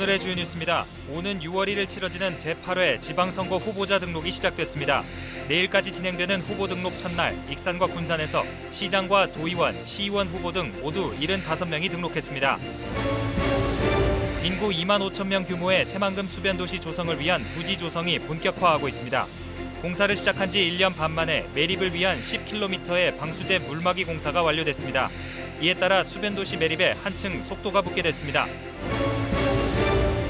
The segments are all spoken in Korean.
오늘의 주요 뉴스입니다. 오는 6월 1일 치러지는 제8회 지방선거 후보자 등록이 시작됐습니다. 내일까지 진행되는 후보 등록 첫날 익산과 군산에서 시장과 도의원, 시의원 후보 등 모두 75명이 등록했습니다. 인구 2만 5천 명 규모의 새만금 수변 도시 조성을 위한 부지 조성이 본격화하고 있습니다. 공사를 시작한 지 1년 반 만에 매립을 위한 10km의 방수제 물막이 공사가 완료됐습니다. 이에 따라 수변 도시 매립에 한층 속도가 붙게 됐습니다.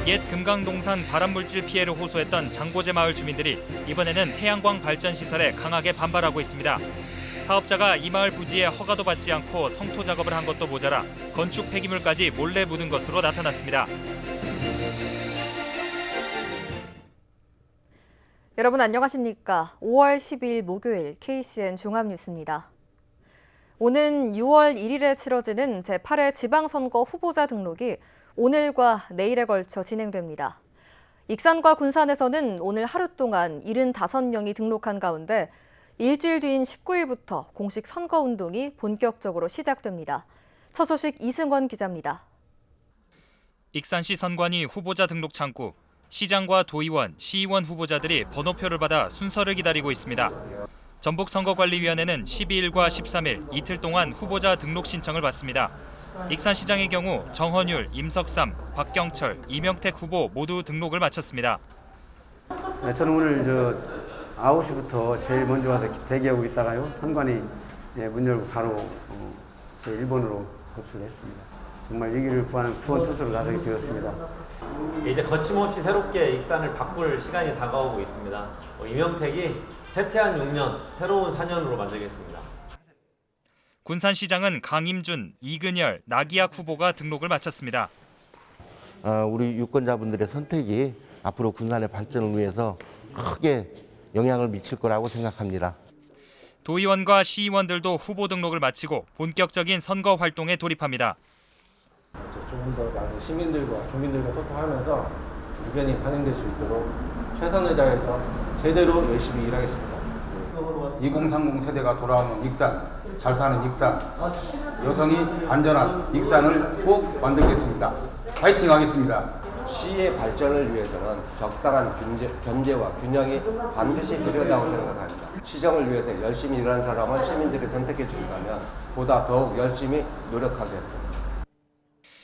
옛 금강동산 발암물질 피해를 호소했던 장고제 마을 주민들이 이번에는 태양광 발전 시설에 강하게 반발하고 있습니다. 사업자가 이 마을 부지에 허가도 받지 않고 성토 작업을 한 것도 모자라 건축 폐기물까지 몰래 묻은 것으로 나타났습니다. 여러분 안녕하십니까? 5월 10일 목요일 KCN 종합뉴스입니다. 오는 6월 1일에 치러지는 제8회 지방선거 후보자 등록이 오늘과 내일에 걸쳐 진행됩니다. 익산과 군산에서는 오늘 하루 동안 75명이 등록한 가운데 일주일 뒤인 19일부터 공식 선거 운동이 본격적으로 시작됩니다. 첫 소식 이승원 기자입니다. 익산시 선관위 후보자 등록 창구 시장과 도의원, 시의원 후보자들이 번호표를 받아 순서를 기다리고 있습니다. 전북선거관리위원회는 12일과 13일 이틀 동안 후보자 등록 신청을 받습니다. 익산시장의 경우 정헌율, 임석삼, 박경철, 이명택 후보 모두 등록을 마쳤습니다. 네, 저는 오늘 저 9시부터 제일 먼저 와서 대기하고 있다가요. 선관위 예, 문 열고 바로 어, 제 1번으로 접수를 했습니다. 정말 위기를 구하는 구원 투수로 나서게 되었습니다. 이제 거침없이 새롭게 익산을 바꿀 시간이 다가오고 있습니다. 어, 이명택이 세태한 6년, 새로운 4년으로 만들겠습니다. 군산시장은 강임준, 이근열, 나기학 후보가 등록을 마쳤습니다. 어, 우리 유권자분들의 선택이 앞으로 군산의 발전을 위해서 크게 영향을 미칠 거라고 생각합니다. 도의원과 시의원들도 후보 등록을 마치고 본격적인 선거 활동에 돌입합니다. 조금 더 많은 시민들과 주민들과 소통하면서 의견이 반영될 수 있도록 최선을 다해서 제대로 열심히 일하겠습니다. 2030 세대가 돌아오는 익산, 잘 사는 익산, 여성이 안전한 익산을 꼭 만들겠습니다. 파이팅 하겠습니다. 시의 발전을 위해서는 적당한 균제, 견제와 균형이 반드시 필요하다고 생각합니다. 시정을 위해서 열심히 일하는 사람을 시민들이 선택해 준다면 보다 더욱 열심히 노력하겠습니다.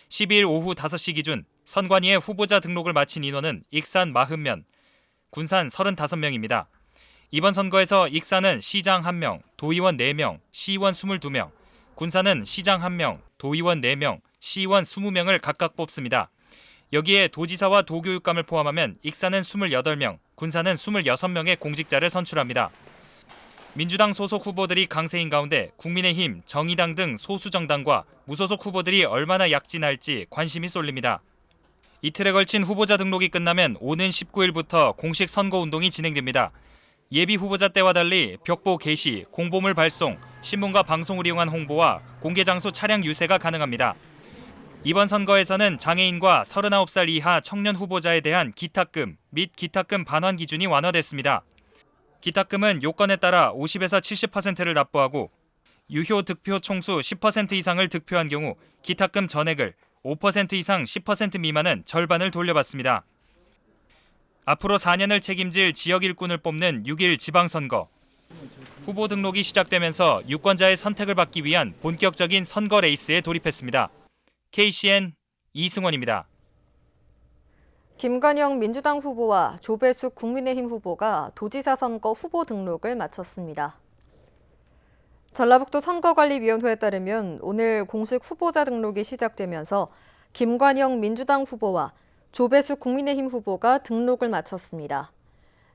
12일 오후 5시 기준 선관위의 후보자 등록을 마친 인원은 익산 40명, 군산 35명입니다. 이번 선거에서 익산은 시장 1명, 도의원 4명, 시의원 22명, 군산은 시장 1명, 도의원 4명, 시의원 20명을 각각 뽑습니다. 여기에 도지사와 도교육감을 포함하면 익산은 28명, 군산은 26명의 공직자를 선출합니다. 민주당 소속 후보들이 강세인 가운데 국민의힘, 정의당 등 소수 정당과 무소속 후보들이 얼마나 약진할지 관심이 쏠립니다. 이틀에 걸친 후보자 등록이 끝나면 오는 19일부터 공식 선거 운동이 진행됩니다. 예비 후보자 때와 달리 벽보 게시, 공보물 발송, 신문과 방송을 이용한 홍보와 공개 장소 차량 유세가 가능합니다. 이번 선거에서는 장애인과 39살 이하 청년 후보자에 대한 기탁금 및 기탁금 반환 기준이 완화됐습니다. 기탁금은 요건에 따라 50에서 70%를 납부하고 유효 득표 총수 10% 이상을 득표한 경우 기탁금 전액을 5% 이상 10% 미만은 절반을 돌려받습니다. 앞으로 4년을 책임질 지역 일꾼을 뽑는 6일 지방선거. 후보 등록이 시작되면서 유권자의 선택을 받기 위한 본격적인 선거 레이스에 돌입했습니다. KCN 이승원입니다. 김관영 민주당 후보와 조배숙 국민의힘 후보가 도지사 선거 후보 등록을 마쳤습니다. 전라북도 선거관리위원회에 따르면 오늘 공식 후보자 등록이 시작되면서 김관영 민주당 후보와 조배숙 국민의힘 후보가 등록을 마쳤습니다.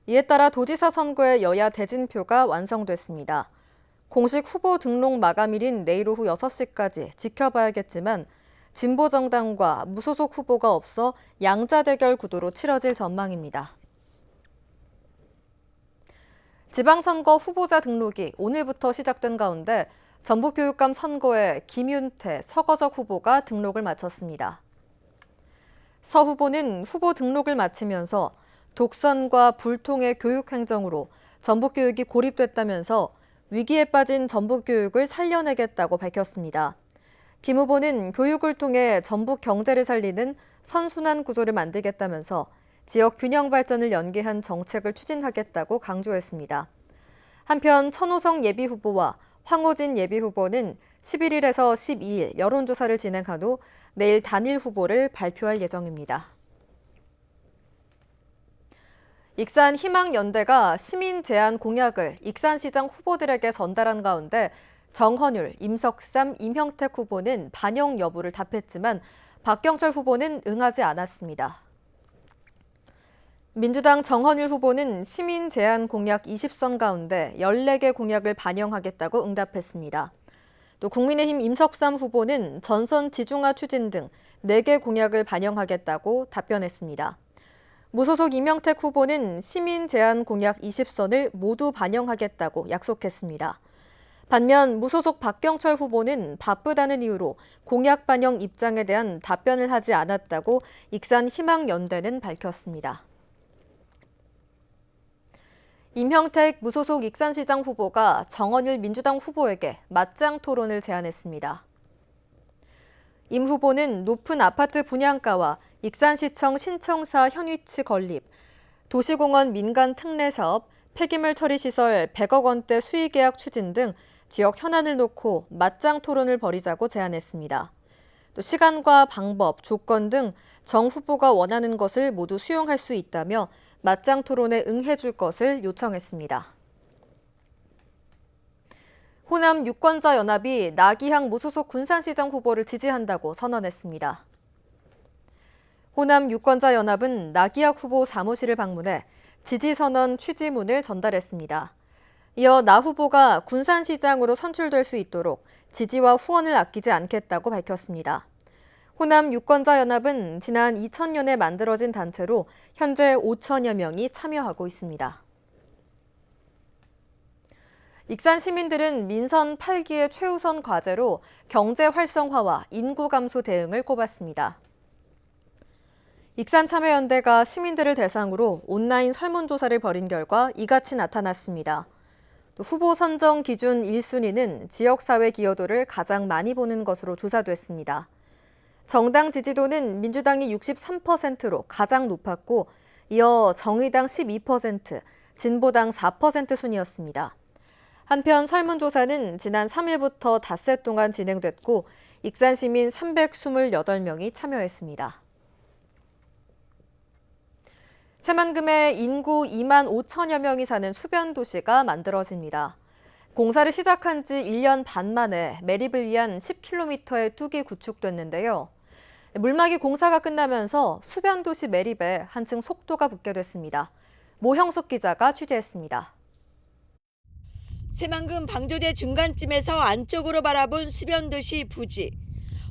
이에 따라 도지사 선거의 여야 대진표가 완성됐습니다. 공식 후보 등록 마감일인 내일 오후 6시까지 지켜봐야겠지만 진보 정당과 무소속 후보가 없어 양자 대결 구도로 치러질 전망입니다. 지방선거 후보자 등록이 오늘부터 시작된 가운데 전북교육감 선거에 김윤태, 서거적 후보가 등록을 마쳤습니다. 서 후보는 후보 등록을 마치면서 독선과 불통의 교육 행정으로 전북 교육이 고립됐다면서 위기에 빠진 전북 교육을 살려내겠다고 밝혔습니다. 김 후보는 교육을 통해 전북 경제를 살리는 선순환 구조를 만들겠다면서 지역 균형 발전을 연계한 정책을 추진하겠다고 강조했습니다. 한편 천호성 예비 후보와 황호진 예비 후보는 11일에서 12일 여론조사를 진행한 후 내일 단일 후보를 발표할 예정입니다. 익산 희망연대가 시민 제안 공약을 익산시장 후보들에게 전달한 가운데 정헌율, 임석삼, 임형택 후보는 반영 여부를 답했지만 박경철 후보는 응하지 않았습니다. 민주당 정헌율 후보는 시민 제안 공약 20선 가운데 14개 공약을 반영하겠다고 응답했습니다. 또 국민의힘 임석삼 후보는 전선 지중화 추진 등 4개 공약을 반영하겠다고 답변했습니다. 무소속 이명택 후보는 시민 제안 공약 20선을 모두 반영하겠다고 약속했습니다. 반면 무소속 박경철 후보는 바쁘다는 이유로 공약 반영 입장에 대한 답변을 하지 않았다고 익산 희망연대는 밝혔습니다. 임형택 무소속 익산시장 후보가 정원율 민주당 후보에게 맞짱 토론을 제안했습니다. 임 후보는 높은 아파트 분양가와 익산시청 신청사 현위치 건립, 도시공원 민간 특례 사업, 폐기물 처리 시설 100억 원대 수의 계약 추진 등 지역 현안을 놓고 맞짱 토론을 벌이자고 제안했습니다. 또 시간과 방법, 조건 등 정 후보가 원하는 것을 모두 수용할 수 있다며 맞짱 토론에 응해줄 것을 요청했습니다. 호남 유권자 연합이 나기향 무소속 군산시장 후보를 지지한다고 선언했습니다. 호남 유권자 연합은 나기학 후보 사무실을 방문해 지지 선언 취지문을 전달했습니다. 이어 나 후보가 군산시장으로 선출될 수 있도록 지지와 후원을 아끼지 않겠다고 밝혔습니다. 호남 유권자 연합은 지난 2000년에 만들어진 단체로 현재 5천여 명이 참여하고 있습니다. 익산 시민들은 민선 8기의 최우선 과제로 경제 활성화와 인구 감소 대응을 꼽았습니다. 익산참여연대가 시민들을 대상으로 온라인 설문조사를 벌인 결과 이같이 나타났습니다. 또 후보 선정 기준 1순위는 지역사회 기여도를 가장 많이 보는 것으로 조사됐습니다. 정당 지지도는 민주당이 63%로 가장 높았고 이어 정의당 12%, 진보당 4% 순이었습니다. 한편 설문조사는 지난 3일부터 닷새 동안 진행됐고 익산 시민 328명이 참여했습니다. 새만금에 인구 2만 5천여 명이 사는 수변 도시가 만들어집니다. 공사를 시작한 지 1년 반 만에 매립을 위한 10km의 뚝이 구축됐는데요. 물막이 공사가 끝나면서 수변 도시 매립에 한층 속도가 붙게 됐습니다. 모형석 기자가 취재했습니다. 새만금 방조제 중간쯤에서 안쪽으로 바라본 수변도시 부지.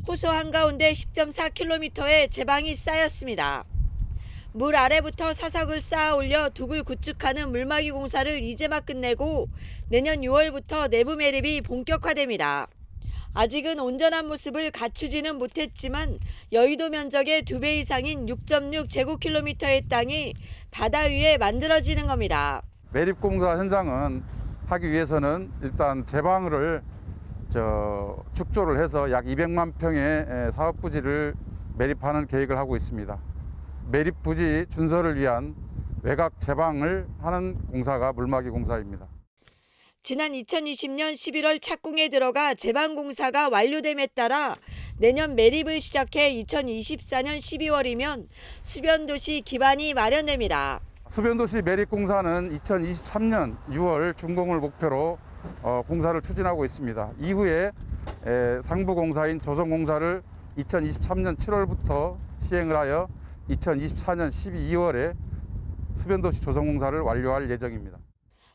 호수 한가운데 10.4km의 제방이 쌓였습니다. 물 아래부터 사석을 쌓아 올려 둑을 구축하는 물막이 공사를 이제 막 끝내고 내년 6월부터 내부 매립이 본격화됩니다. 아직은 온전한 모습을 갖추지는 못했지만 여의도 면적의 두 배 이상인 6.6 제곱킬로미터의 땅이 바다 위에 만들어지는 겁니다. 매립 공사 현장은 하기 위해서는 일단 제방을 저 축조를 해서 약 200만 평의 에, 사업 부지를 매립하는 계획을 하고 있습니다. 매립 부지 준설을 위한 외곽 제방을 하는 공사가 물막이 공사입니다. 지난 2020년 11월 착공에 들어가 제방 공사가 완료됨에 따라 내년 매립을 시작해 2024년 12월이면 수변도시 기반이 마련됩니다. 수변도시 매립 공사는 2023년 6월 준공을 목표로 어, 공사를 추진하고 있습니다. 이후에 에, 상부 공사인 조성 공사를 2023년 7월부터 시행을 하여 2024년 12월에 수변도시 조성 공사를 완료할 예정입니다.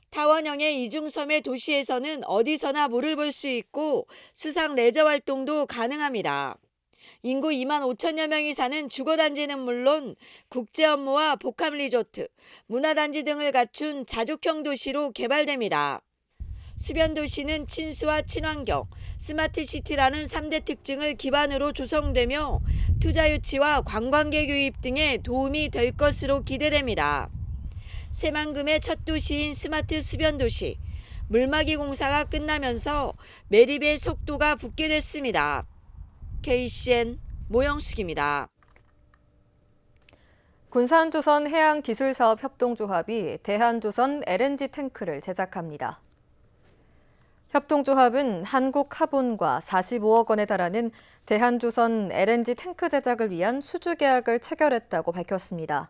타원형의 이중섬의 도시에서는 어디서나 물을 볼 수 있고 수상 레저 활동도 가능합니다. 인구 2만 5천여 명이 사는 주거단지는 물론 국제 업무와 복합 리조트, 문화단지 등을 갖춘 자족형 도시로 개발됩니다. 수변 도시는 친수와 친환경, 스마트 시티라는 3대 특징을 기반으로 조성되며 투자 유치와 관광객 유입 등에 도움이 될 것으로 기대됩니다. 새만금의 첫 도시인 스마트 수변 도시, 물막이 공사가 끝나면서 매립의 속도가 붙게 됐습니다. KCN 모영식입니다. 군산조선 해양기술사업 협동조합이 대한조선 LNG 탱크를 제작합니다. 협동조합은 한국카본과 45억 원에 달하는 대한조선 LNG 탱크 제작을 위한 수주 계약을 체결했다고 밝혔습니다.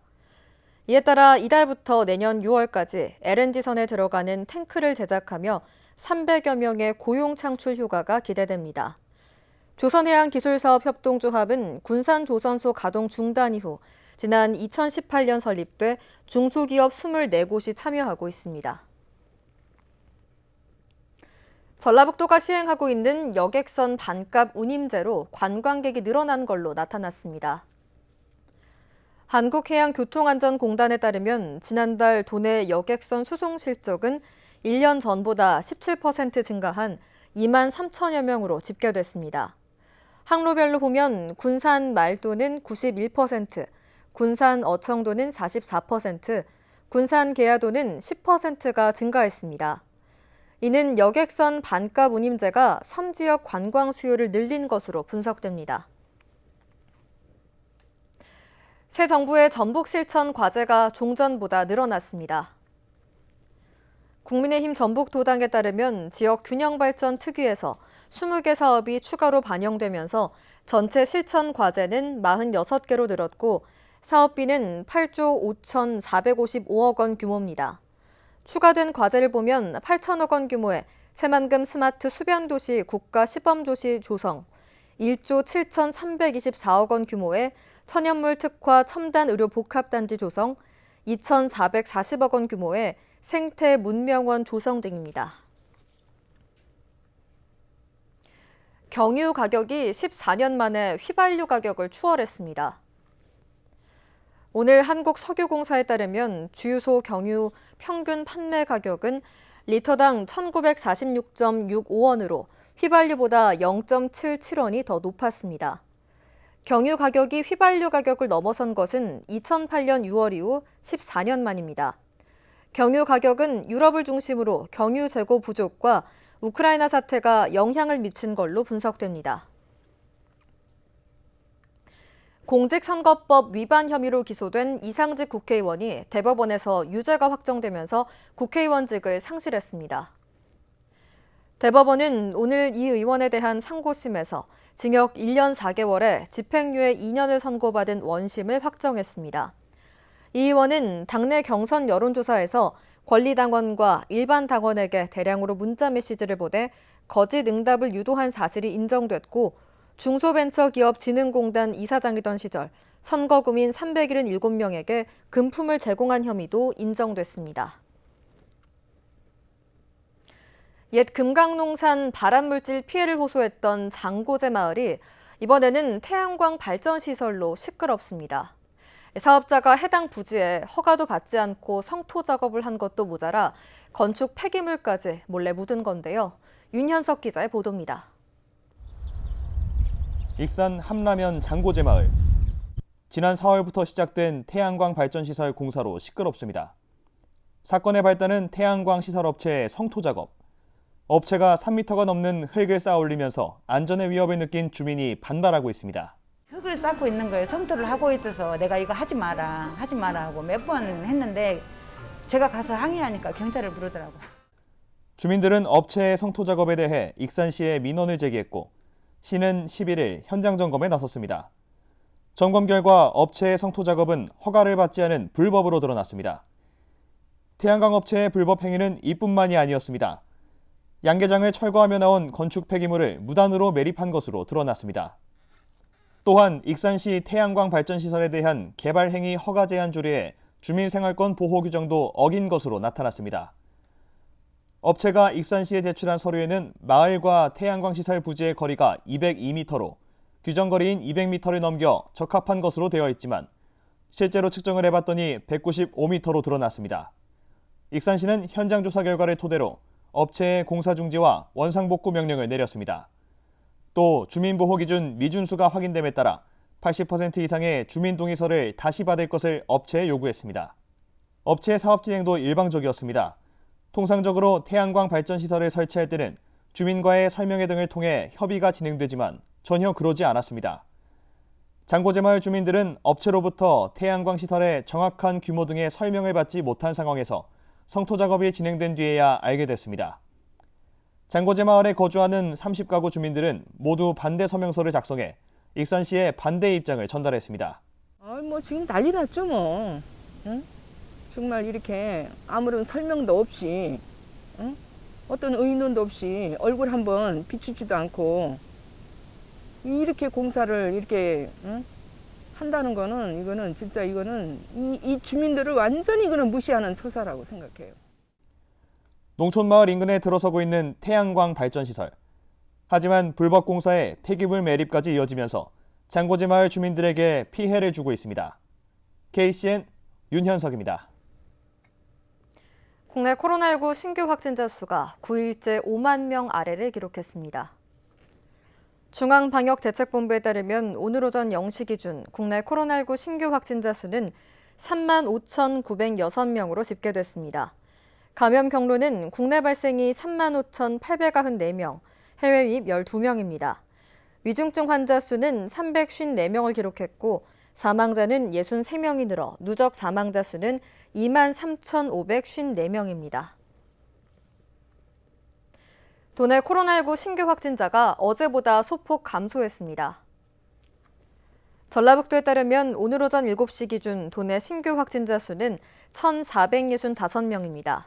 이에 따라 이달부터 내년 6월까지 LNG선에 들어가는 탱크를 제작하며 300여 명의 고용 창출 효과가 기대됩니다. 조선해양기술사업 협동조합은 군산조선소 가동 중단 이후 지난 2018년 설립돼 중소기업 24곳이 참여하고 있습니다. 전라북도가 시행하고 있는 여객선 반값 운임제로 관광객이 늘어난 걸로 나타났습니다. 한국해양교통안전공단에 따르면 지난달 도내 여객선 수송 실적은 1년 전보다 17% 증가한 2만 3천여 명으로 집계됐습니다. 항로별로 보면 군산 말도는 91%, 군산 어청도는 44%, 군산 계야도는 10%가 증가했습니다. 이는 여객선 반값 운임제가 섬 지역 관광 수요를 늘린 것으로 분석됩니다. 새 정부의 전북 실천 과제가 종전보다 늘어났습니다. 국민의힘 전북도당에 따르면 지역 균형 발전 특위에서 20개 사업이 추가로 반영되면서 전체 실천 과제는 46개로 늘었고 사업비는 8조 5,455억 원 규모입니다. 추가된 과제를 보면 8천억 원 규모의 새만금 스마트 수변도시 국가 시범도시 조성, 1조 7,324억 원 규모의 천연물 특화 첨단 의료 복합단지 조성, 2,440억 원 규모의 생태 문명원 조성 등입니다. 경유 가격이 14년 만에 휘발유 가격을 추월했습니다. 오늘 한국석유공사에 따르면 주유소 경유 평균 판매 가격은 리터당 1946.65원으로 휘발유보다 0.77원이 더 높았습니다. 경유 가격이 휘발유 가격을 넘어선 것은 2008년 6월 이후 14년 만입니다. 경유 가격은 유럽을 중심으로 경유 재고 부족과 우크라이나 사태가 영향을 미친 걸로 분석됩니다. 공직선거법 위반 혐의로 기소된 이상직 국회의원이 대법원에서 유죄가 확정되면서 국회의원직을 상실했습니다. 대법원은 오늘 이 의원에 대한 상고심에서 징역 1년 4개월에 집행유예 2년을 선고받은 원심을 확정했습니다. 이 의원은 당내 경선 여론조사에서 권리당원과 일반 당원에게 대량으로 문자 메시지를 보내 거짓 응답을 유도한 사실이 인정됐고 중소벤처기업진흥공단 이사장이던 시절 선거구민 377명에게 금품을 제공한 혐의도 인정됐습니다. 옛 금강농산 발암물질 피해를 호소했던 장고제 마을이 이번에는 태양광 발전 시설로 시끄럽습니다. 사업자가 해당 부지에 허가도 받지 않고 성토 작업을 한 것도 모자라 건축 폐기물까지 몰래 묻은 건데요. 윤현석 기자의 보도입니다. 익산 함라면 장고제 마을. 지난 4월부터 시작된 태양광 발전시설 공사로 시끄럽습니다. 사건의 발단은 태양광 시설 업체의 성토 작업. 업체가 3m가 넘는 흙을 쌓아 올리면서 안전의 위협을 느낀 주민이 반발하고 있습니다. 흙을 쌓고 있는 거예요. 성토를 하고 있어서 내가 이거 하지 마라, 하지 마라 하고 몇 번 했는데 제가 가서 항의하니까 경찰을 부르더라고요. 주민들은 업체의 성토 작업에 대해 익산시에 민원을 제기했고 시는 11일 현장 점검에 나섰습니다. 점검 결과 업체의 성토 작업은 허가를 받지 않은 불법으로 드러났습니다. 태양광 업체의 불법 행위는 이뿐만이 아니었습니다. 양계장을 철거하며 나온 건축 폐기물을 무단으로 매립한 것으로 드러났습니다. 또한 익산시 태양광 발전 시설에 대한 개발 행위 허가 제한 조례에 주민생활권 보호 규정도 어긴 것으로 나타났습니다. 업체가 익산시에 제출한 서류에는 마을과 태양광 시설 부지의 거리가 202m로 규정 거리인 200m를 넘겨 적합한 것으로 되어 있지만 실제로 측정을 해봤더니 195m로 드러났습니다. 익산시는 현장 조사 결과를 토대로 업체의 공사 중지와 원상복구 명령을 내렸습니다. 또 주민보호 기준 미준수가 확인됨에 따라 80% 이상의 주민 동의서를 다시 받을 것을 업체에 요구했습니다. 업체의 사업 진행도 일방적이었습니다. 통상적으로 태양광 발전 시설을 설치할 때는 주민과의 설명회 등을 통해 협의가 진행되지만 전혀 그러지 않았습니다. 장고제마을 주민들은 업체로부터 태양광 시설의 정확한 규모 등의 설명을 받지 못한 상황에서 성토 작업이 진행된 뒤에야 알게 됐습니다. 장고제 마을에 거주하는 30가구 주민들은 모두 반대 서명서를 작성해 익산시에 반대 입장을 전달했습니다. 아, 뭐 지금 난리 났죠 뭐. 응? 정말 이렇게 아무런 설명도 없이 응? 어떤 의논도 없이 얼굴 한번 비추지도 않고 이렇게 공사를 이렇게 응? 한다는 거는 이거는 진짜 이거는 이, 이 주민들을 완전히 이거는 무시하는 처사라고 생각해요. 농촌 마을 인근에 들어서고 있는 태양광 발전 시설. 하지만 불법 공사에 폐기물 매립까지 이어지면서 장고지 마을 주민들에게 피해를 주고 있습니다. KCN 윤현석입니다. 국내 코로나19 신규 확진자 수가 9일째 5만 명 아래를 기록했습니다. 중앙방역대책본부에 따르면 오늘 오전 0시 기준 국내 코로나19 신규 확진자 수는 3만 5,906명으로 집계됐습니다. 감염 경로는 국내 발생이 3만 5,894명, 해외 유입 12명입니다. 위중증 환자 수는 354명을 기록했고 사망자는 63명이 늘어 누적 사망자 수는 2만 3,554명입니다. 도내 코로나19 신규 확진자가 어제보다 소폭 감소했습니다. 전라북도에 따르면 오늘 오전 7시 기준 도내 신규 확진자 수는 1,465명입니다.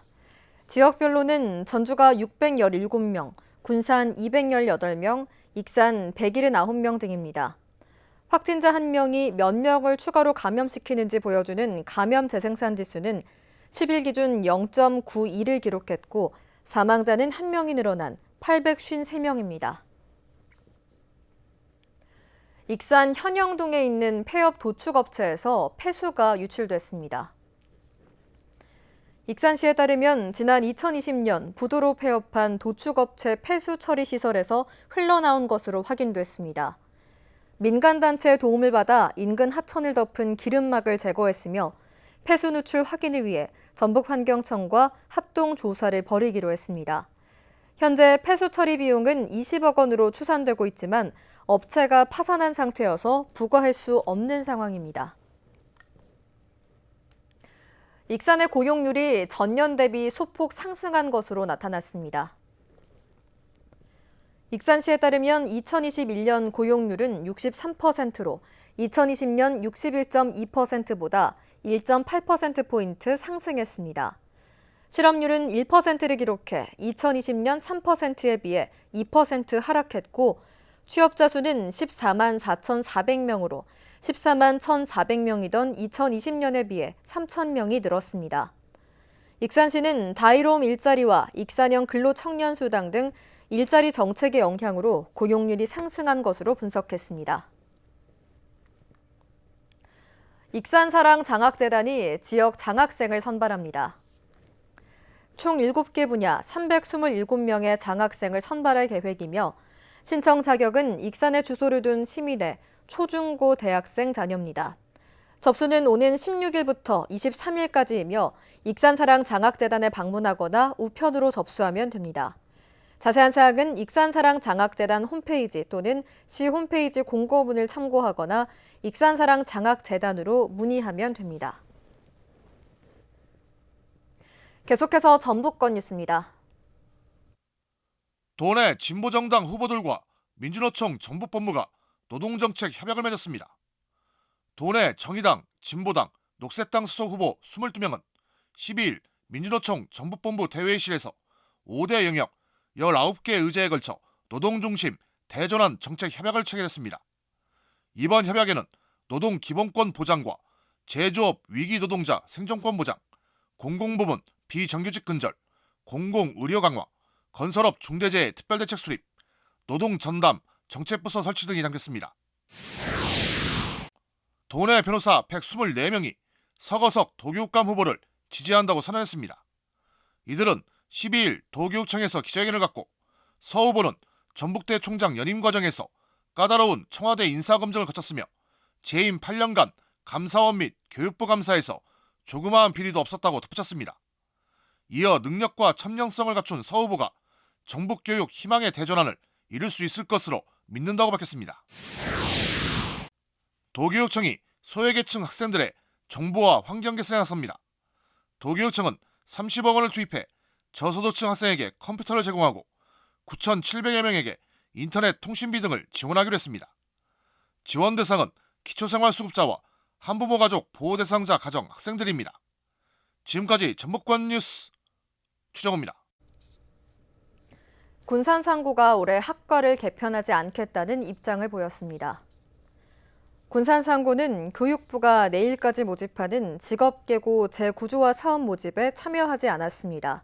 지역별로는 전주가 617명, 군산 218명, 익산 179명 등입니다. 확진자 1명이 몇 명을 추가로 감염시키는지 보여주는 감염 재생산 지수는 10일 기준 0.92를 기록했고 사망자는 1명이 늘어난 853명입니다. 익산 현영동에 있는 폐업 도축업체에서 폐수가 유출됐습니다. 익산시에 따르면 지난 2020년 부도로 폐업한 도축업체 폐수 처리 시설에서 흘러나온 것으로 확인됐습니다. 민간단체의 도움을 받아 인근 하천을 덮은 기름막을 제거했으며 폐수 누출 확인을 위해 전북환경청과 합동 조사를 벌이기로 했습니다. 현재 폐수 처리 비용은 20억 원으로 추산되고 있지만 업체가 파산한 상태여서 부과할 수 없는 상황입니다. 익산의 고용률이 전년 대비 소폭 상승한 것으로 나타났습니다. 익산시에 따르면 2021년 고용률은 63%로 2020년 61.2%보다 1.8%포인트 상승했습니다. 실업률은 1%를 기록해 2020년 3%에 비해 2% 하락했고 취업자 수는 14만 4,400명으로 14만 1,400명이던 2020년에 비해 3,000명이 늘었습니다. 익산시는 다이로움 일자리와 익산형 근로 청년 수당 등 일자리 정책의 영향으로 고용률이 상승한 것으로 분석했습니다. 익산사랑 장학재단이 지역 장학생을 선발합니다. 총 7개 분야 327명의 장학생을 선발할 계획이며 신청 자격은 익산에 주소를 둔 시민의 초중고 대학생 자녀입니다. 접수는 오는 16일부터 23일까지이며 익산사랑 장학재단에 방문하거나 우편으로 접수하면 됩니다. 자세한 사항은 익산사랑 장학재단 홈페이지 또는 시 홈페이지 공고문을 참고하거나 익산사랑 장학재단으로 문의하면 됩니다. 계속해서 전북권 뉴스입니다. 도내 진보정당 후보들과 민주노총 전북본부가 노동정책 협약을 맺었습니다. 도내 정의당, 진보당, 녹색당 수석 후보 22명은 12일 민주노총 전북본부 대회의실에서 5대 영역 19개 의제에 걸쳐 노동중심 대전환 정책 협약을 체결했습니다. 이번 협약에는 노동 기본권 보장과 제조업 위기 노동자 생존권 보장, 공공부문 비정규직 근절, 공공의료 강화, 건설업 중대재해 특별대책 수립, 노동 전담 정책부서 설치 등이 담겼습니다. 도내 변호사 124명이 서거석 도교육감 후보를 지지한다고 선언했습니다. 이들은 12일 도교육청에서 기자회견을 갖고 서 후보는 전북대 총장 연임 과정에서 까다로운 청와대 인사검증을 거쳤으며 재임 8년간 감사원 및 교육부 감사에서 조그마한 비리도 없었다고 덧붙였습니다. 이어 능력과 천명성을 갖춘 서 후보가 전북교육 희망의 대전환을 이룰 수 있을 것으로 믿는다고 밝혔습니다. 도교육청이 소외계층 학생들의 정보와 환경 개선에 나섭니다. 도교육청은 30억 원을 투입해 저소득층 학생에게 컴퓨터를 제공하고 9,700여 명에게 인터넷 통신비 등을 지원하기로 했습니다. 지원 대상은 기초생활수급자와 한부모 가족 보호 대상자 가정 학생들입니다. 지금까지 전북권 뉴스 추정호입니다. 군산상고가 올해 학과를 개편하지 않겠다는 입장을 보였습니다. 군산상고는 교육부가 내일까지 모집하는 직업계고 재구조화 사업 모집에 참여하지 않았습니다.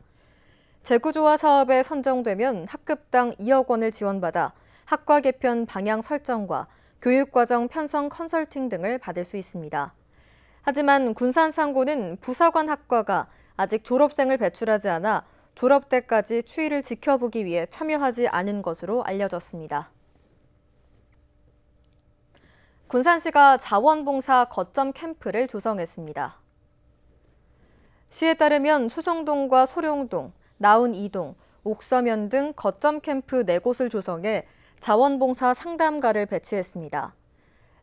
재구조화 사업에 선정되면 학급당 2억 원을 지원받아 학과 개편 방향 설정과 교육과정 편성 컨설팅 등을 받을 수 있습니다. 하지만 군산상고는 부사관 학과가 아직 졸업생을 배출하지 않아 졸업 때까지 추이를 지켜보기 위해 참여하지 않은 것으로 알려졌습니다. 군산시가 자원봉사 거점 캠프를 조성했습니다. 시에 따르면 수성동과 소룡동, 나운 2동, 옥서면 등 거점 캠프 4곳을 조성해 자원봉사 상담가를 배치했습니다.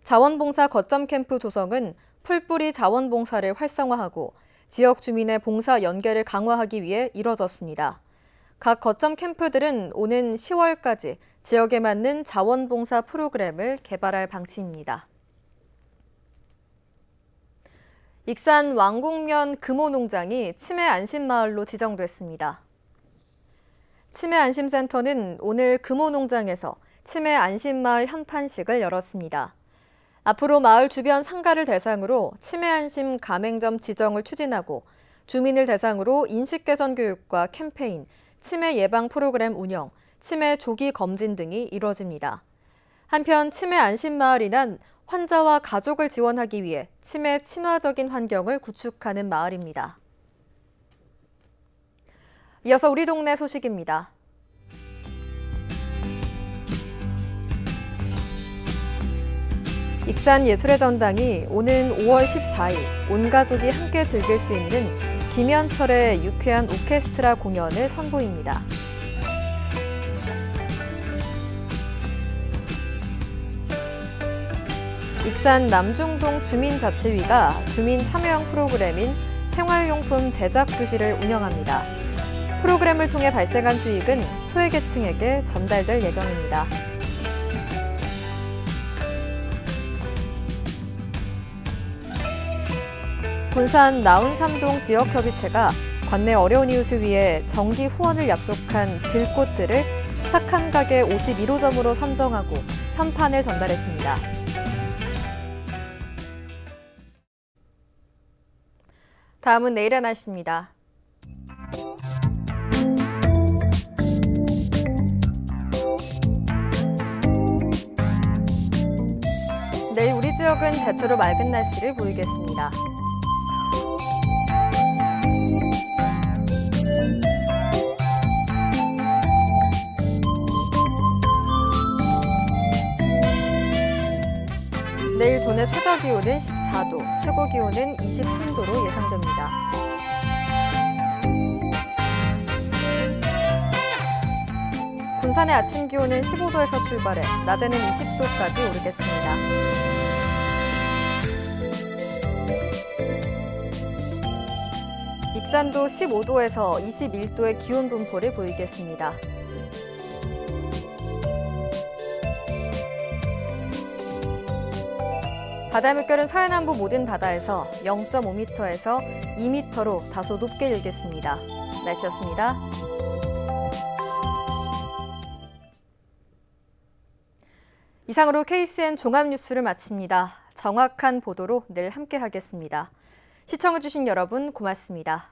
자원봉사 거점 캠프 조성은 풀뿌리 자원봉사를 활성화하고 지역 주민의 봉사 연계를 강화하기 위해 이뤄졌습니다. 각 거점 캠프들은 오는 10월까지 지역에 맞는 자원봉사 프로그램을 개발할 방침입니다. 익산 왕국면 금호농장이 치매 안심마을로 지정됐습니다. 치매 안심센터는 오늘 금호농장에서 치매 안심마을 현판식을 열었습니다. 앞으로 마을 주변 상가를 대상으로 치매 안심 가맹점 지정을 추진하고 주민을 대상으로 인식 개선 교육과 캠페인, 치매 예방 프로그램 운영, 치매 조기 검진 등이 이뤄집니다. 한편 치매 안심 마을이란 환자와 가족을 지원하기 위해 치매 친화적인 환경을 구축하는 마을입니다. 이어서 우리 동네 소식입니다. 익산 예술의 전당이 오는 5월 14일 온 가족이 함께 즐길 수 있는 김현철의 유쾌한 오케스트라 공연을 선보입니다. 익산 남중동 주민자치위가 주민 참여형 프로그램인 생활용품 제작 교실을 운영합니다. 프로그램을 통해 발생한 수익은 소외계층에게 전달될 예정입니다. 군산 나운삼동 지역협의체가 관내 어려운 이웃을 위해 정기 후원을 약속한 들꽃들을 착한 가게 51호점으로 선정하고 현판을 전달했습니다. 다음은 내일 의 날씨입니다. 내일 우리 지역은 대체로 맑은 날씨를 보이겠습니다. 내일 도내 최저 기온은 14 도, 최고 기온은 23도로 예상됩니다. 군산의 아침 기온은 15도에서 출발해 낮에는 20도까지 오르겠습니다. 익산도 15도에서 21도의 기온 분포를 보이겠습니다. 바다 물결은 서해남부 모든 바다에서 0.5m에서 2m로 다소 높게 일겠습니다. 날씨였습니다. 이상으로 KCN 종합뉴스를 마칩니다. 정확한 보도로 늘 함께하겠습니다. 시청해주신 여러분 고맙습니다.